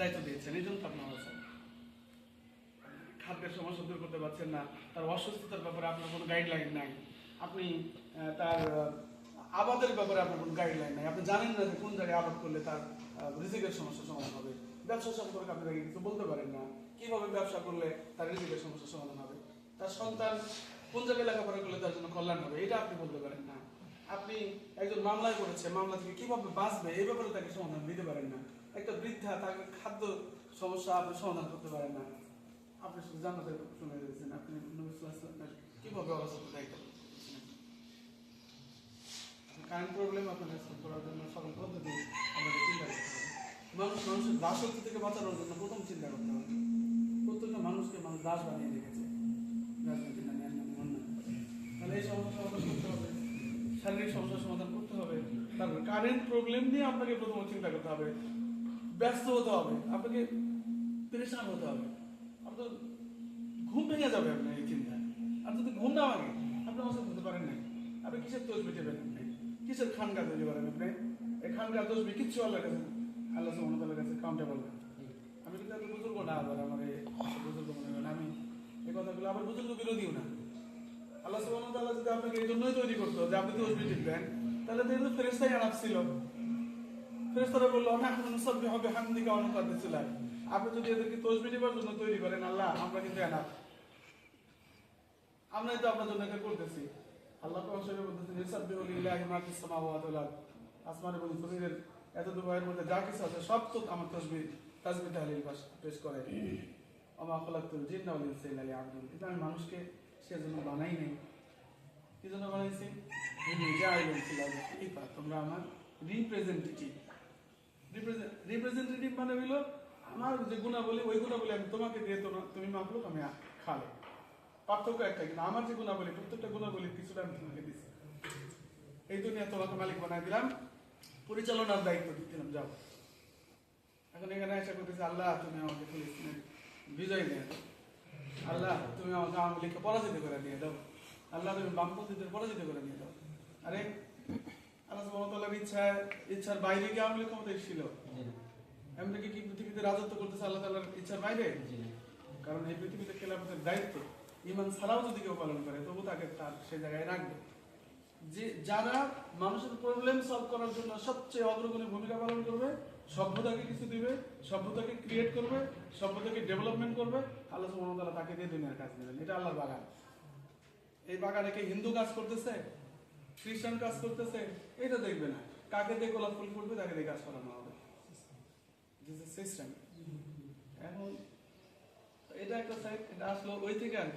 দায়িত্ব দিয়েছেন, এই জন্য তো আপনার আছেন খাদ্যের সমস্যা দূর করতে পারছেন না, তার অসুস্থতার ব্যাপারে আপনার কোনো গাইডলাইন নাই। আপনি তার আবাদের ব্যাপারে আপনার কোনো গাইডলাইন নাই। আপনি জানেন না যে কোন জায়গায় আবাদ করলে তার রিজিকের সমস্যার সমাধান হবে। ব্যবসা সম্পর্কে আপনি তাকে কিছু বলতে পারেন না। কীভাবে ব্যবসা করলে তার রিজিকের সমস্যার সমাধান হবে? তার সন্তান কোন জায়গায় লেখাপড়া করলে তার জন্য কল্যাণ হবে, এটা আপনি বলতে পারেন না। আপনি একজন মামলায় করেছে মামলা থেকে কীভাবে বাঁচবে, এই ব্যাপারে তাকে সমাধান দিতে পারেন না। একটা বৃদ্ধা, তাকে খাদ্য সমস্যা আপনি সমাধান করতে পারেন না। আপনি শুধু জান্নাতের শুনে দিয়েছেন, আপনি কীভাবে অবস্থা দায়িত্ব কারেন্ট প্রবলেম আপনাদের সলভ করার জন্য সকল পদ্ধতি আমাদের চিন্তা করতে হবে। মানুষ মানুষের দাসত্ব থেকে বাঁচানোর জন্য প্রথম চিন্তা করতে হবে। প্রত্যেকটা মানুষকে মানুষ দাস বানিয়ে রেখেছে। রাজনীতি নামে আর নামে অন্য তাহলে এই সমস্যার সমাধান করতে হবে। শারীরিক সমস্যার সমাধান করতে হবে। তারপর কারেন্ট প্রবলেম নিয়ে আপনাকে প্রথমে চিন্তা করতে হবে। ব্যস্ত হতে হবে। আপনাকে পরেশান হতে হবে। আপনার ঘুম ভেঙে যাবে আপনার এই চিন্তায়। আর যদি ঘুম না ভাঙে, আপনি অবস্থা হতে পারেন নাই। আপনি কিসের দোষ পেলেন আপনি? কিসের খানকা তৈরি করেন আপনি? এই খানকা দোষ বি কিচ্ছু আল্লাহর কাছে আল্লাহ সুবহানাহু কাছে কাউন্টেবল না। আমি কিন্তু এত বুজুর্গ না, আবার আমার বুজুর্গ মনে করেন, আমি এই কথাগুলো আবার বুজুর্গ বিরোধীও না। আল্লাহ সুবহানাহু তাআলা যদি আপনাকে এই জন্যই তৈরি করতো যে আপনি দোষ পেলেন তাহলে তো এগুলো ফেরেস্তাই আনাপ ছিল। ফেরেস্তারা বলল না এখন সব হবে হামদিকা অনুকাদ্দিসু আপনি যদি এদেরকে তসবি দিবার জন্য তৈরি করেন, আল্লাহ, আমরা কিন্তু এনাফ আমরাই তো আপনার জন্য এটা করতেছি। আল্লাহ কোরআন শরীফে বলতেছেন ইসাব্বিহু লিল্লাহি মা ফিস সামাওয়াতি এত দুবাইয়ের মধ্যে যা কিছু আছে, সব তো আমার তসবিহ, তাসবিহ তাহলিল পাশ- পেশ করে আমা জিন্না ওয়াল ইনসা ইল্লা লিয়াবুদুন। কিন্তু আমি মানুষকে সেজন্য বানাই নাই। কি জন্য বানাইছি? তোমরা আমার রিপ্রেজেন্টেটিভ রিপ্রেজেন্টেটিভ মানে হইল, আমার যে গুণাবলী, ওই গুণাবলী আমি তোমাকে দিয়ে তোমার তুমি মাপলো আমি খালে। পার্থক্য একটা, কিন্তু আমার যে গুণাবলী, প্রত্যেকটা গুণাবলীর কিছুটা আমি তোমাকে দিচ্ছি এই দুনিয়া তোমাকে মালিক বানাই দিলাম, পরিচালনার দায়িত্ব দিলাম যাও। এখন এখানে আশা করতেছি আল্লাহ, তুমি আমাকে ফিলিস্তিনের বিজয় দিয়ে আল্লাহ, তুমি আমাকে আওয়ামী লীগকে পরাজিত করে দিয়ে দাও। আল্লাহ, তুমি বামপন্থীদের পরাজিত করে দিয়ে দাও। আরে আল্লাহ সুবহানাহু ইচ্ছা ইচ্ছার বাইরে কি আওয়ামী লীগ ক্ষমতায় ছিল। এমনকি কি পৃথিবীতে রাজত্ব করতেছে আল্লাহ তাআলার ইচ্ছার বাইরে? কারণ এই পৃথিবীতে খেলাফতের দায়িত্ব ইমান ছাড়াও যদি কেউ পালন করে তবু তাকে তার সে জায়গায় রাখবে। যে যারা মানুষের প্রবলেম সলভ করার জন্য সবচেয়ে অগ্রগণী ভূমিকা পালন করবে সভ্যতাকে কিছু দিবে সভ্যতাকে ক্রিয়েট করবে সভ্যতাকে ডেভেলপমেন্ট করবে আল্লাহ সুবহানাহু ওয়া তাআলা তাকে দিয়ে দুনিয়ার কাজ দেবেন। এটা আল্লাহর বাগান। এই বাগানে কি হিন্দু কাজ করতেছে? খ্রিস্টান কাজ করতেছে, এটা দেখবে না। কাকে দিয়ে গোলাপ ফুল ফুটবে, তাকে দিয়ে কাজ করানো হবে। সিস্টেম এখন এটা একটা সাইড এটা আসলো ওই থেকে আর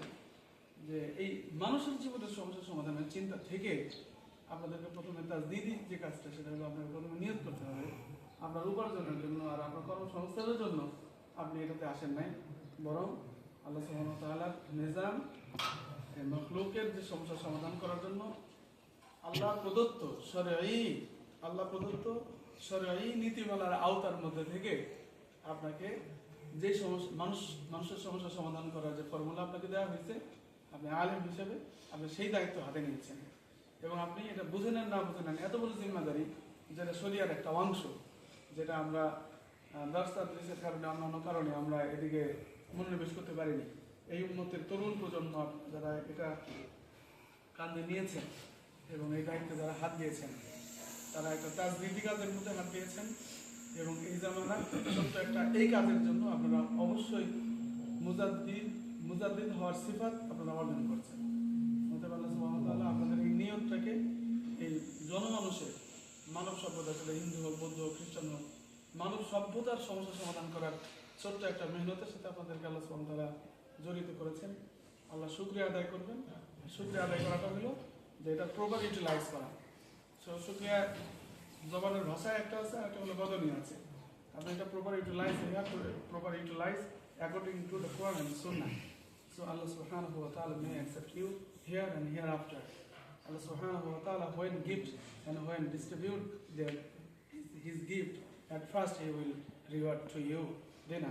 যে এই মানুষের জীবনের সমস্যার সমাধানের চিন্তা থেকে আপনাদেরকে প্রথমে তাজদিদি যে কাজটা, সেটা হলো আপনাকে প্রথমে নিয়োগ করতে হবে। আপনার উপার্জনের জন্য আর আপনার কর্মসংস্থানের জন্য আপনি এটাতে আসেন নাই। বরং আল্লাহ ওয়া নিজাম মখলুকের যে সমস্যার সমাধান করার জন্য আল্লাহ প্রদত্ত সরাই আল্লাহ প্রদত্ত সরাই নীতিমালার আওতার মধ্যে থেকে আপনাকে যে সমস্যা, মানুষ, মানুষের সমস্যার সমাধান করার যে ফর্মুলা আপনাকে দেওয়া হয়েছে, আপনি আলেম হিসেবে আপনি সেই দায়িত্ব হাতে নিয়েছেন। এবং আপনি এটা বুঝে নেন, না বুঝে নেন, এত বড় জিম্মাদারি যেটা শরিয়ার একটা অংশ, যেটা আমরা দর্শাদের কারণে অন্যান্য কারণে আমরা এদিকে মনোনিবেশ করতে পারিনি। এই উন্নতির তরুণ প্রজন্ম যারা এটা কান্দে নিয়েছেন এবং এই দায়িত্বে যারা হাত দিয়েছেন, তারা একটা তাজনীতি কাজের মধ্যে হাত দিয়েছেন এবং এই জামানা ছোট্ট একটা এই কাজের জন্য আপনারা অবশ্যই মুজাদ্দিদ মুজাদ্দিদ হওয়ার সিফাত আপনারা অর্জন করছেন। আল্লাহ আপনাদের এই নিয়তটাকে এই জনমানুষের মানব সভ্যতা সেটা হিন্দু হোক, বৌদ্ধ হোক, খ্রিস্টান হোক, মানব সভ্যতার সমস্যা সমাধান করার ছোট্ট একটা মেহনতের সাথে আপনাদেরকে আল্লাহ ওয়া জড়িত করেছেন। আল্লাহ শুক্রিয়া আদায় করবেন। শুক্রিয়া আদায় করাটা হলো যেটা প্রপার ইউটিলাইজ করা। শস্যক্রিয়া জবানের ভাষায় একটা আছে একটা হলো বদনি আছে। আপনি এটা proper utilize proper utilize according to the Quran and sunnah so Allah সুবহান হু may accept you and hereafter Allah সুবহান হু তাআলা when gift and when distribute their his gift at first he will reward to you then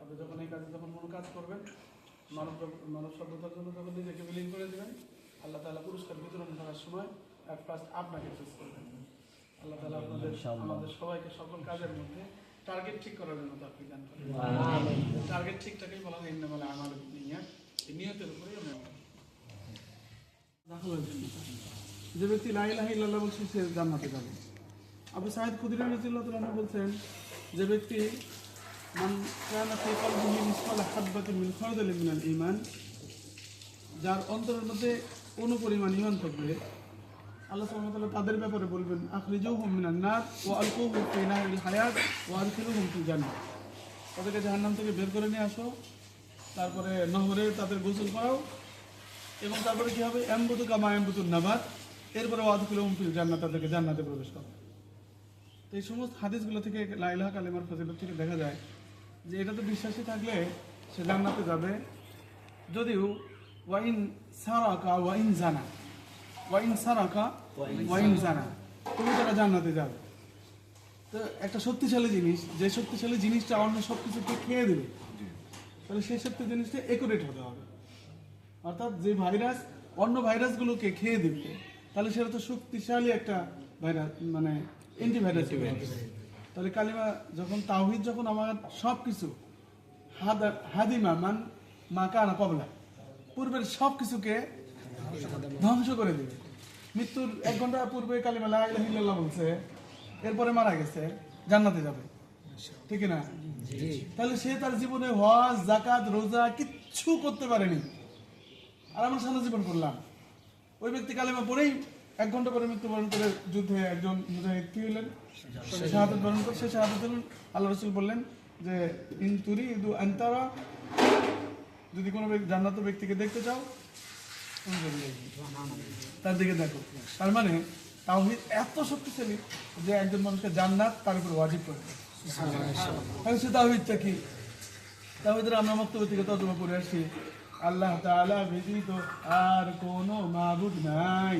আপনি যখন এই কাজে যখন মন কাজ করবেন, মানব মানব সভ্যতার জন্য যখন নিজেকে বিলিং করে দেবেন। আল্লাহ তাআলা পুরস্কার বিতরণ করার সময় অ্যাট ফার্স্ট আপনাকে চুজ করবেন আল্লাহ তালা আপনাদের আমাদের সবাইকে সকল কাজের মধ্যে টার্গেট ঠিক করার জন্য তাকে দান করেন। টার্গেট ঠিকঠাকই বলা হয় ইন্নামাল আমার এই নিয়তের উপরেই যে ব্যক্তি লা ইলাহা ইল্লাল্লাহ বলছে সে জান্নাতে যাবে। আবু সাইদ খুদরি বলছেন যে ব্যক্তি মান কানা ফি কলবিহি মিসকাল হাববাতিন মিন খারদালিন মিনাল ঈমান যার অন্তরের মধ্যে কোনো পরিমাণ ঈমান থাকবে? আল্লাহ সুবহানাহু তাদের ব্যাপারে বলবেন, আখরিজুহুম মিনান নার ওয়া আলকুহুম ফি নারিল হায়াত ওয়া আদখিলুহুম ফিল জান্নাহ। তাদেরকে জাহান্নাম থেকে বের করে নিয়ে আসো, তারপরে নহরে তাদের গোসল করাও, এবং তারপরে কী হবে? এমবুতু কামা এমবুতুর নাবাদ এরপরে ওয়াদকুলুহুম ফিল জান্নাত তাদেরকে জান্নাতে প্রবেশ করো তো এই সমস্ত হাদিসগুলো থেকে লাইলাহ কালেমার ফজিলত থেকে দেখা যায় যে এটাতে বিশ্বাসী থাকলে সে জান্নাতে যাবে, যদিও ওয়াইন সারাকা ওয়াইন জানা ওয়াইন সারাকা ওয়াইন জানা তুমি তারা জান্নাতে যাবে। তো একটা শক্তিশালী জিনিস যে শক্তিশালী জিনিসটা অন্য সব কিছুকে খেয়ে দেবে? তাহলে সেই শক্তি জিনিসটা একুরেট হতে হবে। অর্থাৎ যে ভাইরাস অন্য ভাইরাসগুলোকে খেয়ে দেবে তাহলে সেটা তো শক্তিশালী একটা ভাইরাস মানে অ্যান্টিভাইরাস তাহলে কালিমা যখন তাওহিদ যখন আমার সব কিছু হাদিমা মান মা কানা কবলা। পূর্বের সব কিছুকে ধ্বংস করে দেবে। মৃত্যুর এক ঘণ্টা পূর্বে কালিমা লা বলছে এরপরে মারা গেছে জান্নাতে যাবে। ঠিক না? তাহলে সে তার জীবনে হজ জাকাত রোজা কিচ্ছু করতে পারেনি। আর আমরা সারা জীবন করলাম। ওই ব্যক্তি কালেমা পরেই এক ঘণ্টা পরে মৃত্যুবরণ করে যুদ্ধে একজন মুজাহিদ কি হলেন? শাহাদত বরণ করে সে শাহাদত আল্লাহ রসুল বললেন যে ইন তুরি ইদু আন্তারা যদি কোনো জান্নাত ব্যক্তিকে দেখতে চাও তার দিকে দেখো। তার মানে তাওহিদ এত শক্তিশালী যে একজন মানুষকে জান্নাত তার উপর ওয়াজিব করে। সে তাওহিদটা কি? তাওহিদের আমরা বক্তব্য থেকে তর্জমা করে আসছি। আল্লাহ তাআলা ব্যতীত আর কোনো মাবুদ নাই।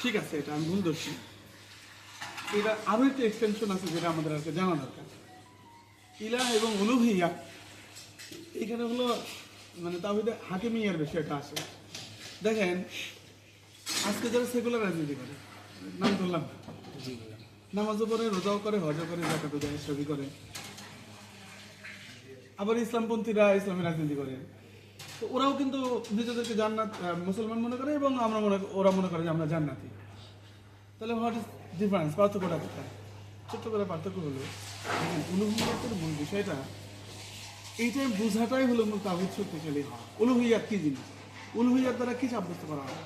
ঠিক আছে এটা আমি ভুল ধরছি। এটা আরও একটা এক্সটেনশন আছে যেটা আমাদের আজকে জানা দরকার। ইলাহ এবং উলুহিয়া এখানে হলো মানে তাহিদে হাকিমিয়ার বিষয়টা আসে দেখেন আজকে যারা সেকুলার রাজনীতি করে নাম ধরলাম নামাজও করে রোজাও করে হজও করে জাকাতও দেয় সবই করে। আবার ইসলামপন্থীরা ইসলামের রাজনীতি করে। তো ওরাও কিন্তু নিজেদেরকে জান্নাত মুসলমান মনে করে এবং আমরা মনে ওরা মনে করে যে আমরা জান্নাতি। তাহলে হোয়াট ইজ ডিফারেন্স পার্থক্যটা কোথায়? ছোট্ট করে পার্থক্য হলো দেখেন মূল বিষয়টা এইটাই বোঝাটাই হলো মূল তাহিদ শক্তিশালী হওয়া উলুহিয়াত কি জিনিস? উলুহিয়াত দ্বারা কি সাব্যস্ত করা হয়?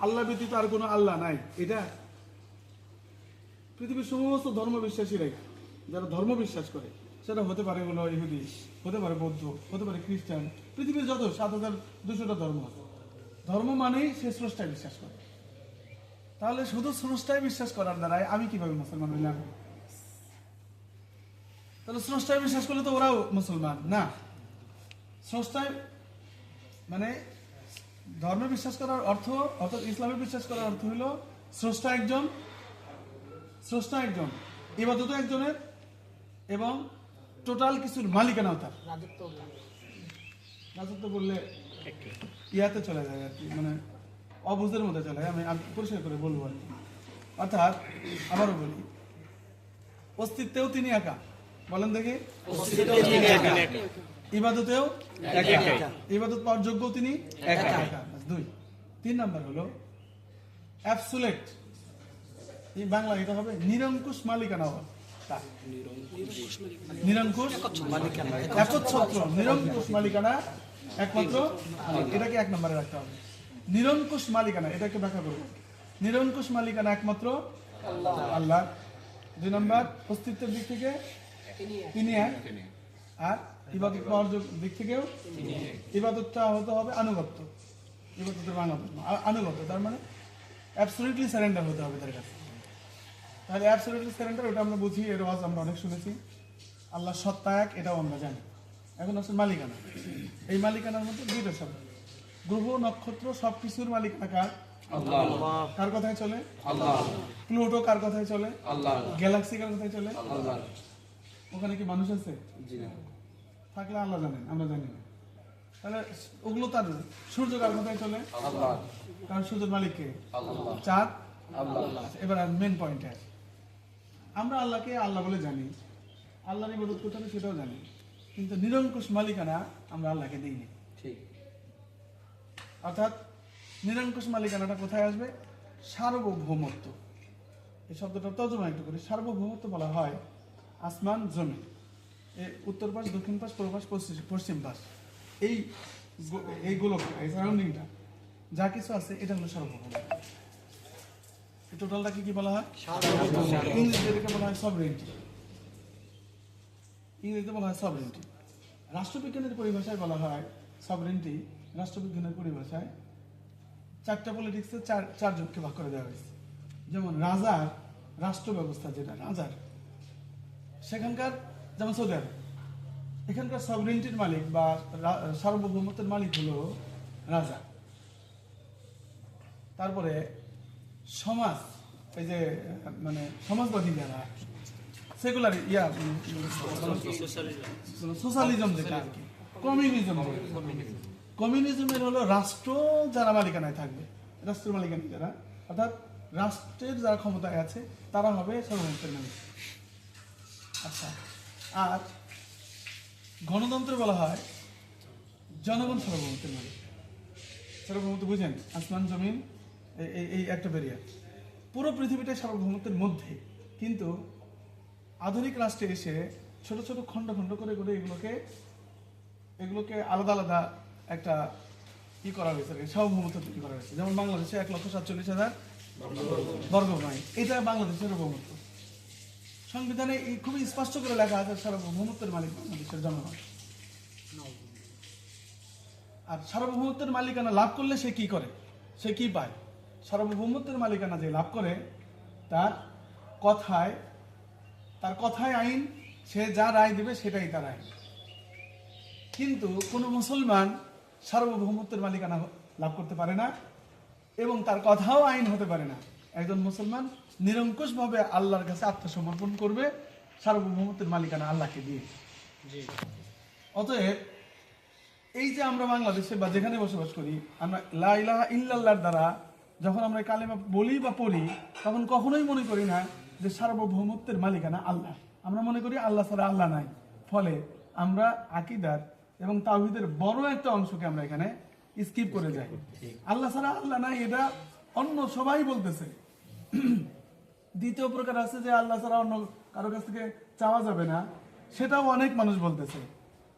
আল্লাহ ব্যতীত আর কোনো আল্লাহ নাই। এটা পৃথিবীর সমস্ত ধর্ম বিশ্বাসীরাই যারা ধর্ম বিশ্বাস করে, সেটা হতে পারে হলো ইহুদি, হতে পারে বৌদ্ধ, হতে পারে খ্রিস্টান। পৃথিবীর যত, সাত হাজার দুশোটা ধর্ম আছে। ধর্ম মানেই সে স্রষ্টায় বিশ্বাস করে। তাহলে শুধু স্রষ্টায় বিশ্বাস করার দ্বারাই আমি কীভাবে মুসলমান হইলাম? তাহলে স্রষ্টায় বিশ্বাস করলে তো ওরাও মুসলমান। না। স্রষ্টায় মানে ধর্মে বিশ্বাস করার অর্থ অর্থাৎ ইসলামে বিশ্বাস করার অর্থ হলো স্রষ্টা একজন স্রষ্টা একজন ইবাদত একজনের এবং টোটাল কিছুর মালিকানাও তার। রাজত্ব বললে ইয়াতে চলে যায় আর কি মানে অবুঝের মধ্যে চলে যায়। আমি আমি পরিষ্কার করে বলব আর কি। অর্থাৎ আবারও বলি অস্তিত্বেও তিনি একা। বলেন দেখি। ইবাদতেও একা ইবাদত পাওয়ার যোগ্য তিনি একা দুই। তিন নাম্বার হলো অ্যাবসুলেট এই বাংলা এটা হবে নিরঙ্কুশ মালিকানা হওয়া। নিরঙ্কুশ একচ্ছত্র নিরঙ্কুশ মালিকানা একমাত্র। এটাকে এক নম্বরে রাখতে হবে। নিরঙ্কুশ মালিকানা এটাকে ব্যাখ্যা করব। নিরঙ্কুশ মালিকানা একমাত্র আল্লাহ। দুই নম্বর অস্তিত্বের দিক থেকে তিনি এক আর ইবাদত পাওয়ার দিক থেকেও ইবাদতটা হতে হবে আনুগত্য। ইবাদতের বাংলা প্রশ্ন। আনুগত্য তার মানে অ্যাবসলিউটলি সারেন্ডার হতে হবে তার কাছে। তাহলে অ্যাবসলিউটলি সারেন্ডার ওটা আমরা বুঝি এর ওয়াজ আমরা অনেক শুনেছি। আল্লাহ সত্তা এক এটাও আমরা জানি। এখন আছে মালিকানা। এই মালিকানার মধ্যে দুইটা শব্দ। গ্রহ নক্ষত্র সব কিছুর মালিকানা কার? কার কথায় চলে? প্লুটো কার কথায় চলে? গ্যালাক্সি কার কথায় চলে? ওখানে কি মানুষ আছে? থাকলে আল্লাহ জানেন আমরা জানি না। তাহলে ওগুলো তার সূর্য কার কথায় চলে? কারণ সূর্যের মালিক কে চাঁদ? এবার মেন পয়েন্টে আমরা আল্লাহকে আল্লাহ বলে জানি। আল্লাহর ইবাদত করতে হবে সেটাও জানি। কিন্তু নিরঙ্কুশ মালিকানা আমরা আল্লাহকে দিইনি। ঠিক। অর্থাৎ নিরঙ্কুশ মালিকানাটা কোথায় আসবে? সার্বভৌমত্ব। এই শব্দটা তর্জমা একটু করি। সার্বভৌমত্ব বলা হয় আসমান জমি এই উত্তর পাশ দক্ষিণ পাশ পূর্ব পাশ পশ্চিম পশ্চিম পাশ। এই এই গোলক এই সারাউন্ডিংটা যা কিছু আছে এটা হলো সার্বভৌমত্ব এই টোটালটাকে কি বলা হয়? ইংরেজিতে এটাকে বলা হয় সবরেন্টি ইংরেজিতে বলা হয় সবরেন্টি রাষ্ট্রবিজ্ঞানের পরিভাষায় বলা হয় সবরেন্টি রাষ্ট্রবিজ্ঞানের পরিভাষায় চারটা পলিটিক্সে চার চার চারজনকে ভাগ করে দেওয়া হয়েছে। যেমন রাজার রাষ্ট্র ব্যবস্থা যেটা রাজার। সেখানকার, যেমন সৌদি এখানকার সবরেন্টির মালিক বা সার্বভৌমত্বের মালিক হলো রাজা। তারপরে সমাজ, এই যে মানে সমাজবাদী যারা সেকুলার ইয়া সোশ্যালিজম যেটা আর কি কমিউনিজম কমিউনিজমের হলো রাষ্ট্র যারা মালিকানায় থাকবে, রাষ্ট্রের মালিকানায় যারা, অর্থাৎ রাষ্ট্রের যারা ক্ষমতায় আছে, তারা হবে সর্বমুক্তের মালিক। আচ্ছা। আর গণতন্ত্র বলা হয় জনগণ সার্বভৌমত্বের মালিক সার্বভৌমত্ব বুঝেন আসমান জমিন এই- একটা বেরিয়া পুরো পৃথিবীটাই সার্বভৌমত্বের মধ্যে। কিন্তু আধুনিক রাষ্ট্রে এসে ছোট ছোট খণ্ড খণ্ড করে করে এগুলোকে এগুলোকে আলাদা আলাদা একটা কি করা হয়েছে সার্বভৌমত্ব তৈরি করা হয়েছে। যেমন বাংলাদেশে এক লক্ষ সাতচল্লিশ হাজার বর্গ মাইল এটা বাংলাদেশের সার্বভৌমত্ব। সংবিধানে খুবই স্পষ্ট করে লেখা আছে, সার্বভৌমত্বের মালিক বাংলাদেশের জনগণ। আর সার্বভৌমত্বের মালিকানা লাভ করলে সে কি করে? সে কি পায়? সার্বভৌমত্বের মালিকানা যে লাভ করে, তার কথায় তার কথায় আইন, সে যা রায় দেবে সেটাই তার আইন। কিন্তু কোনো মুসলমান সার্বভৌমত্বের মালিকানা লাভ করতে পারে না এবং তার কথাও আইন হতে পারে না। একজন মুসলমান নিরঙ্কুশভাবে আল্লাহর কাছে আত্মসমর্পণ করবে সার্বভৌমত্বের মালিকানা আল্লাহকে দিয়ে। অতএব এই যে আমরা বাংলাদেশে বা যেখানে বসবাস করি আমরা লা ইলাহা ইল্লাল্লাহর দ্বারা যখন আমরা কালেমা বলি বা পড়ি তখন কখনোই মনে করি না যে সার্বভৌমত্বের মালিকানা আল্লাহ। আমরা মনে করি আল্লাহ ছাড়া আল্লাহ নাই। ফলে আমরা আকিদার এবং তাওহিদের বড় একটা অংশকে আমরা এখানে স্কিপ করে যাই। আল্লাহ ছাড়া আল্লাহ নাই এটা অন্য সবাই বলতেছে। দ্বিতীয় প্রকার আছে যে আল্লাহ ছাড়া অন্য কারও কাছ থেকে চাওয়া যাবে না। সেটাও অনেক মানুষ বলতেছে।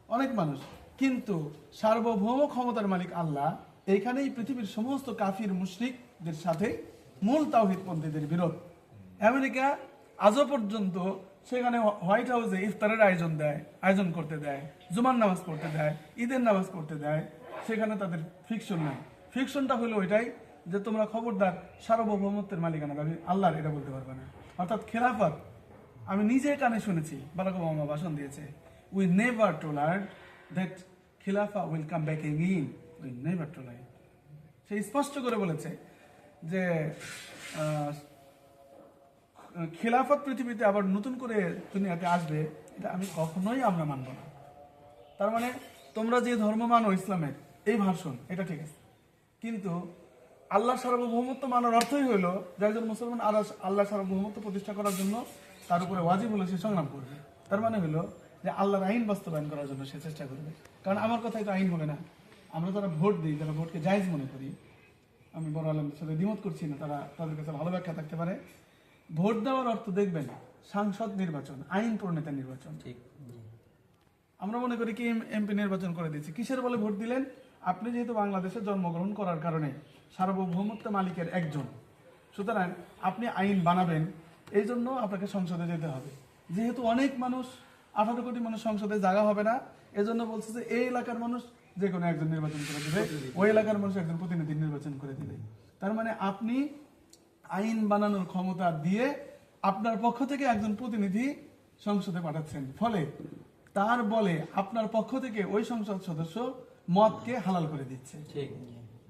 অনেক মানুষ। কিন্তু সার্বভৌম ক্ষমতার মালিক আল্লাহ, এইখানেই পৃথিবীর সমস্ত কাফির, মুশরিকদের সাথে মূল তাওহিদপন্থীদের বিরোধ। আমেরিকা আজও পর্যন্ত সেখানে হোয়াইট হাউসে ইফতারের আয়োজন দেয়, আয়োজন করতে দেয়, জুমার নামাজ পড়তে দেয়, ঈদের নামাজ পড়তে দেয়। সেখানে তাদের ফিকশন নাই। ফিকশনটা হলো ওইটাই যে তোমরা খবরদার সার্বভৌমত্বের মালিকানা দাবি আল্লাহর এটা বলতে পারবে না। অর্থাৎ খেলাফত, আমি নিজে কানে শুনেছি, বারাক ওবামা ভাষণ দিয়েছে উই নেভার টোলার্ড দ্যাট খিলাফা will come back again we never tolerate সে স্পষ্ট করে বলেছে যে খেলাফত পৃথিবীতে আবার নতুন করে দুনিয়াতে আসবে, এটা আমি কখনোই আমরা মানব না। তার মানে তোমরা যে ধর্ম মানো ইসলামের, এই ভাষণ, এটা ঠিক আছে। কিন্তু আল্লাহ সার্বভৌমত্ব মানার অর্থই হলো যে একজন মুসলমান আল্লাহ আল্লাহ সার্বভৌমত্ব প্রতিষ্ঠা করার জন্য তার উপরে ওয়াজিব হলো সে সংগ্রাম করবে। তার মানে হলো যে আল্লাহর আইন বাস্তবায়ন করার জন্য সে চেষ্টা করবে। কারণ আমার কথাই তো আইন হবে না। আমরা যারা ভোট দিই যারা ভোটকে জায়জ মনে করি আমি বড় আলমের সাথে দ্বিমত করছি না তারা তাদের কাছে ভালো ব্যাখ্যা থাকতে পারে। ভোট দেওয়ার অর্থ দেখবেন সাংসদ নির্বাচন আইন প্রণেতা নির্বাচন। ঠিক। আমরা মনে করি কি এমপি নির্বাচন করে দিচ্ছি কিসের বলে ভোট দিলেন? আপনি যেহেতু বাংলাদেশে জন্মগ্রহণ করার কারণে সার্বভৌমত্ব মালিকের একজন, সুতরাং আপনি আইন বানাবেন, এই জন্য আপনাকে সংসদে যেতে হবে। যেহেতু অনেক মানুষ আঠারো কোটি মানুষ সংসদে জায়গা হবে না, এজন্য বলছে যে এই এলাকার মানুষ যে কোনো একজন নির্বাচন করে দিবে, ওই এলাকার মানুষ একজন প্রতিনিধি নির্বাচন করে দিবে। তার মানে আপনি আইন বানানোর ক্ষমতা দিয়ে আপনার পক্ষ থেকে একজন প্রতিনিধি সংসদে পাঠাচ্ছেন। ফলে তার বলে আপনার পক্ষ থেকে ওই সংসদ সদস্য মদকে হালাল করে দিচ্ছে।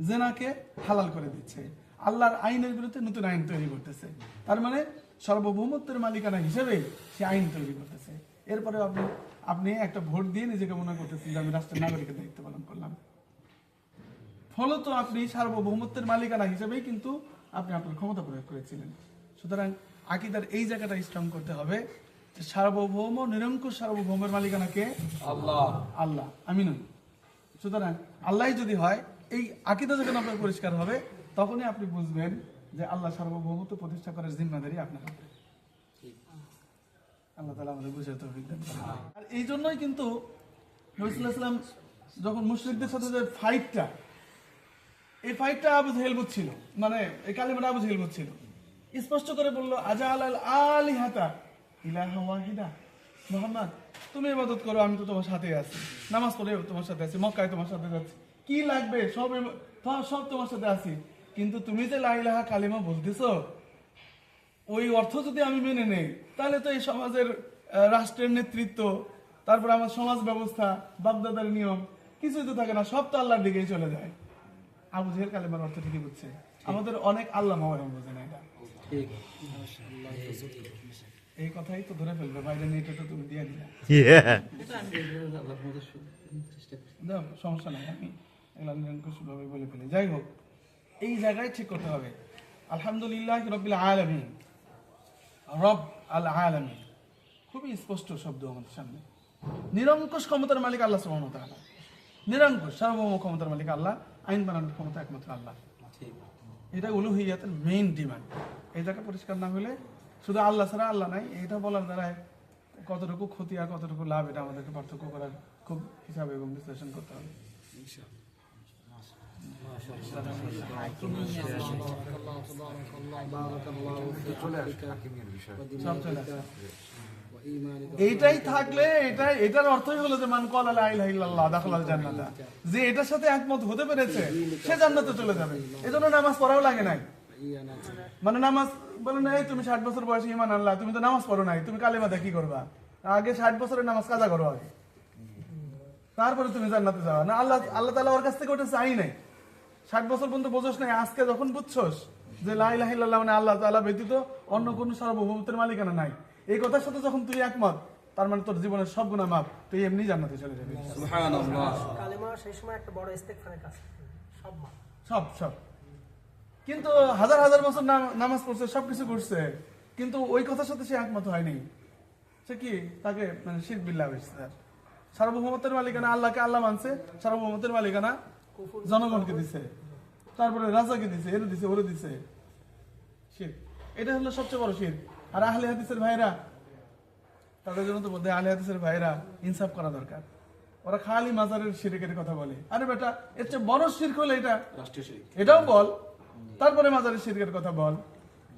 জেনাকে হালাল করে দিচ্ছে। আল্লাহর আইনের বিরুদ্ধে নতুন আইন তৈরি করতেছে। তার মানে সার্বভৌমত্বের মালিকানা হিসেবে সে আইন তৈরি করতেছে। এরপরে আপনি আপনি একটা ভোট দিয়ে নিজেকে মনে করতেছেন যে আমি রাষ্ট্রের নাগরিকের দায়িত্ব পালন করলাম। ফলত আপনি সার্বভৌমত্বের মালিকানা হিসেবেই কিন্তু আপনি আপনার ক্ষমতা প্রয়োগ করেছিলেন। সুতরাং আকিদার এই জায়গাটা স্ট্রং করতে হবে সার্বভৌম নিরঙ্কুশ সার্বভৌমের মালিকানা কে আল্লাহ। আল্লাহ। আমি নই সুতরাং আল্লাহ যদি হয়, এই আকিদা যখন আপনার পরিষ্কার হবে, তখনই আপনি বুঝবেন যে আল্লাহ সার্বভৌমত্ব প্রতিষ্ঠা করার জিম্মাদারি আপনার হাতে। আল্লাহ তালা আমাদের বুঝে করুন। আর এই জন্যই কিন্তু নবিসাল্লাহ যখন মুশরিকদের সাথে যে ফাইটটা এই ফাইটটা আবু জেহেল বুঝছিল মানে এই কালিমাটা আবু জেহেল বুঝছিল স্পষ্ট করে বলল আজা আল আলি হাতা ইলাহা ওয়াহিদা মোহাম্মদ তুমি ইবাদত করো আমি তো তোমার সাথে আছি। নামাজ পড়ে তোমার সাথে আছি মক্কায় তোমার সাথে যাচ্ছি কি লাগবে? সব সব তোমার সাথে আছি। কিন্তু তুমি যে লা ইলাহা কালিমা বলতেছো ওই অর্থ যদি আমি মেনে নেই তাহলে তো এই সমাজের রাষ্ট্রের নেতৃত্ব তারপর আমার সমাজ ব্যবস্থা বাপদাদার নিয়ম কিছুই তো থাকে না সব তো আল্লাহর দিকেই চলে যায়। আবু জেহেল কালেমার অর্থ ঠিকই বুঝছে। আমাদের অনেক আল্লাহ মাওয়ারাম বোঝে না এটা। ঠিক। এই কথাই তো ধরে ফেলবে বাইরে নিয়ে এটা তো তুমি দিয়ে দিলে। না, সমস্যা নাই আমি এগুলো নিরঙ্কুশভাবে বলে ফেলি। যাই হোক এই জায়গায় ঠিক করতে হবে। আলহামদুলিল্লাহ রবিল আলমী রব আল আলমী খুবই স্পষ্ট শব্দ আমাদের সামনে। নিরঙ্কুশ ক্ষমতার মালিক আল্লাহ সুবহানাহু ওয়া নিরঙ্কুশ সার্বভৌম ক্ষমতার মালিক আল্লাহ আইন বানানোর ক্ষমতা একমাত্র আল্লাহ। ঠিক। এটা উলুহিয়াতের মেইন ডিমান্ড এই জায়গা পরিষ্কার না হলে শুধু আল্লাহ ছাড়া আল্লাহ নাই, এটা বলার দ্বারা কতটুকু ক্ষতি আর কতটুকু লাভ, এটা আমাদেরকে পার্থক্য করার খুব হিসাব এবং বিশ্লেষণ করতে হবে। এইটাই থাকলে এটাই এটার অর্থই হলো যে মান কলা লা ইলাহা ইল্লাল্লাহ দাখালাল জান্নাতা। যে এটার সাথে একমত হতে পেরেছে, সে জান্নাতে চলে যাবে। এজন্য নামাজ পড়াও লাগে নাই। মানে নামাজ বলে না এই তুমি ষাট বছর বয়সে ইমান আল্লাহ তুমি তো নামাজ পড়ো নাই তুমি কালেমা কি করবা? আগে ষাট বছরের নামাজ কাজা করো আগে। তারপরে তুমি জান্নাতে যাওয়া না আল্লাহ আল্লাহ তালা ওর কাছ থেকে ওটা চাই নাই। ষাট বছর পর্যন্ত বোঝোস নাই আজকে যখন বুঝছোস যে লাই লাহিল্লাহ মানে আল্লাহ তালা ব্যতীত অন্য কোনো সার্বভৌমত্বের মালিকানা নাই। এই কথার সাথে যখন তুই একমত তার মানে তোর জীবনের সব গুণা মাপ তুই এমনি জান্নাতে চলে যাবি। সুবহানাল্লাহ। কালেমা সেই সময় একটা বড় কাজ। সব সব সব। কিন্তু হাজার হাজার বছর নামাজ পড়ছে সবকিছু করছে কিন্তু ওই কথার সাথে সে একমত হয়নি। সে কি? তাকে মানে শির বিল্লা তার। সার্বভৌমত্বের মালিকানা আল্লাহকে আল্লাহ মানছে সার্বভৌমত্বের মালিকানা জনগণকে দিছে। তারপরে রাজাকে দিছে এর দিছে ওরে দিছে। শির। এটা হলো সবচেয়ে বড় শির। আর আহলে হাদিসের ভাইরা তাদের জন্য তো বোধহয় আহলে হাদিসের ভাইরা ইনসাফ করা দরকার। ওরা খালি মাজারের শিরকের কথা বলে। আরে বেটা এর চেয়ে বড় শিরক হলে এটা। রাষ্ট্রীয় এটাও বল। তারপরে মাজারের শিরকের কথা বল।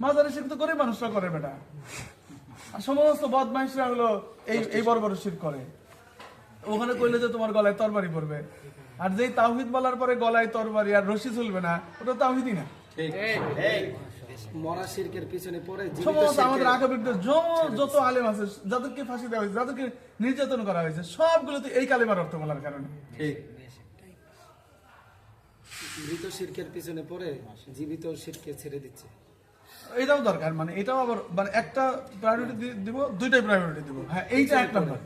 মাজারের শিরক তো করে মানুষরা করে বেটা। আর সমস্ত বদমাইশরা হলো এই এই বড় বড় শির করে। ওখানে কইলে যে তোমার গলায় তরবারি পড়বে। আর যেই তাওহিদ বলার পরে গলায় তরবারি আর রশি চলবে না ওটা তাওহিদই না। ঠিক। মরা শিরকের পিছনে পড়ে সমস্ত আমাদের আগামীদের যত আলেম আছে যাদেরকে ফাঁসি দেওয়া হয়েছে যাদেরকে নির্যাতন করা হয়েছে সবগুলো তো এই কালেমার অর্থ বলার কারণে। ঠিক। মৃত শিরকের পিছনে পড়ে জীবিত শিরকে ছেড়ে দিচ্ছে। এটাও দরকার মানে এটাও আবার মানে একটা প্রায়োরিটি দিব দুইটাই প্রায়োরিটি দিব। হ্যাঁ এইটা এক নম্বর।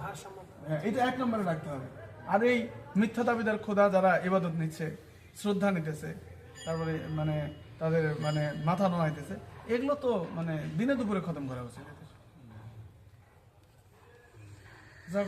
হ্যাঁ এইটা এক নম্বরে রাখতে হবে। আর এই মিথ্যা দাবিদার খোদা যারা ইবাদত নিচ্ছে শ্রদ্ধা নিতেছে তারপরে মানে তাদের মানে মাথা নোয়াইতেছে এগুলো তো মানে দিনে দুপুরে খতম করা উচিত। যাক।